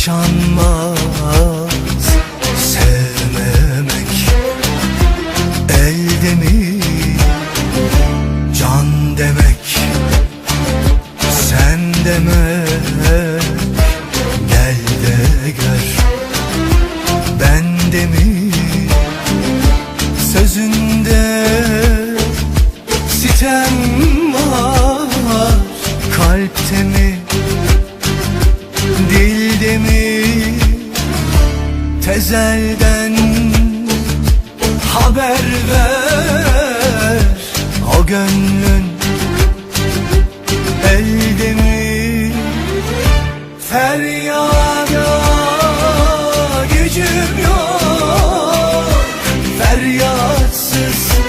yaşanmaz. Sevmemek elde mi can demek halimi Tezelden haber ver. O gönlün elde mi Feryada gücüm yok. Feryatsız